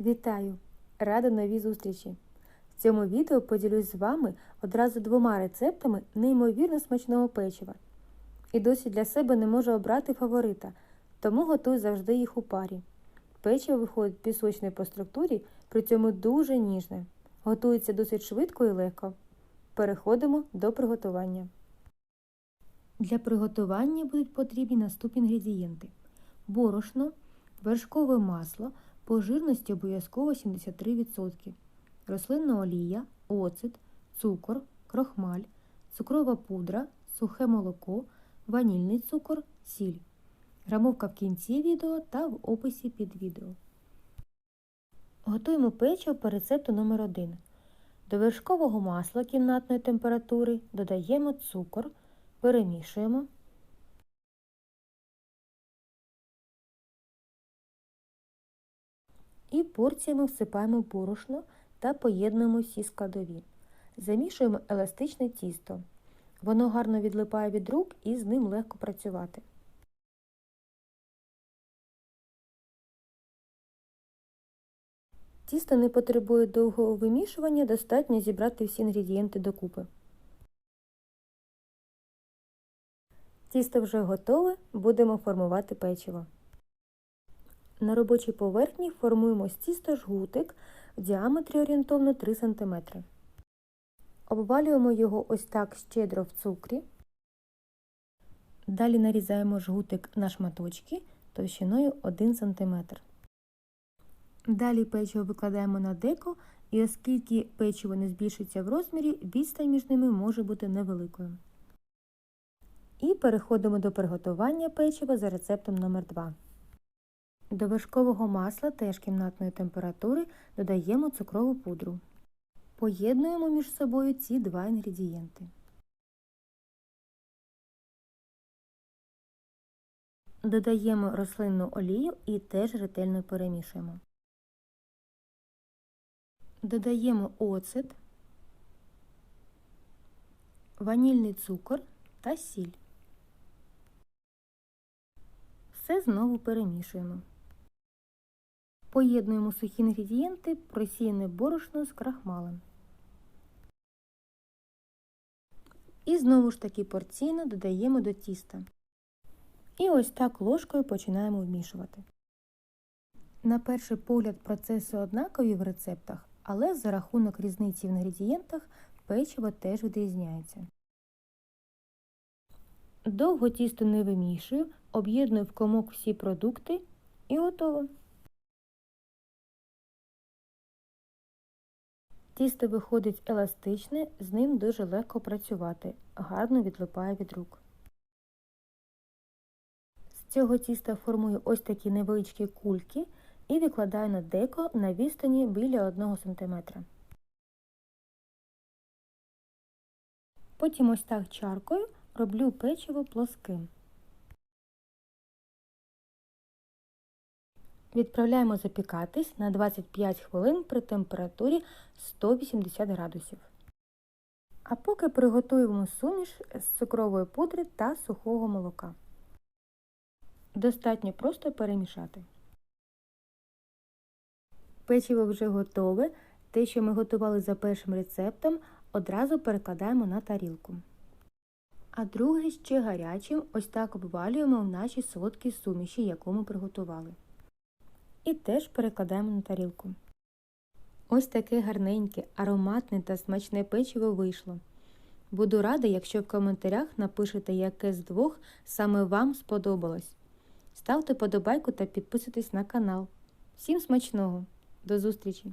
Вітаю! Рада новій зустрічі! В цьому відео поділюсь з вами одразу двома рецептами неймовірно смачного печива. І досі для себе не можу обрати фаворита, тому готую завжди їх у парі. Печиво виходить пісочне по структурі, при цьому дуже ніжне. Готується досить швидко і легко. Переходимо до приготування. Для приготування будуть потрібні наступні інгредієнти: борошно, вершкове масло по жирності обов'язково 73%, рослинна олія, оцет, цукор, крохмаль, цукрова пудра, сухе молоко, ванільний цукор, сіль. Грамовка в кінці відео та в описі під відео. Готуємо печиво по рецепту номер 1 До вершкового масла кімнатної температури додаємо цукор, перемішуємо. І порціями всипаємо борошно та поєднуємо всі складові. Замішуємо еластичне тісто. Воно гарно відлипає від рук і з ним легко працювати. Тісто не потребує довгого вимішування, достатньо зібрати всі інгредієнти докупи. Тісто вже готове, будемо формувати печиво. На робочій поверхні формуємо з тіста жгутик в діаметрі орієнтовно 3 см. Обвалюємо його ось так щедро в цукрі. Далі нарізаємо жгутик на шматочки товщиною 1 см. Далі печиво викладаємо на деко, і оскільки печиво не збільшується в розмірі, відстань між ними може бути невеликою. І переходимо до приготування печива за рецептом номер 2 До вершкового масла теж кімнатної температури додаємо цукрову пудру. Поєднуємо між собою ці два інгредієнти. Додаємо рослинну олію і теж ретельно перемішуємо. Додаємо оцет, ванільний цукор та сіль. Все знову перемішуємо. Поєднуємо сухі інгредієнти, просіяне борошно з крахмалем. І знову ж таки порційно додаємо до тіста. І ось так ложкою починаємо вмішувати. На перший погляд процеси однакові в рецептах, але за рахунок різниці в інгредієнтах печиво теж відрізняється. Довго тісто не вимішую, об'єдную в комок всі продукти і готово. Тісто виходить еластичне, з ним дуже легко працювати, гарно відлипає від рук. З цього тіста формую ось такі невеличкі кульки і викладаю на деко на відстані біля 1 см. Потім ось так чаркою роблю печиво плоским. Відправляємо запікатись на 25 хвилин при температурі 180 градусів. А поки приготуємо суміш з цукрової пудри та сухого молока. Достатньо просто перемішати. Печиво вже готове. Те, що ми готували за першим рецептом, одразу перекладаємо на тарілку. А друге ще гарячим ось так обвалюємо в наші солодкі суміші, яку ми приготували. І теж перекладаємо на тарілку. Ось таке гарненьке, ароматне та смачне печиво вийшло. Буду рада, якщо в коментарях напишете, яке з двох саме вам сподобалось. Ставте подобайку та підписуйтесь на канал. Всім смачного! До зустрічі!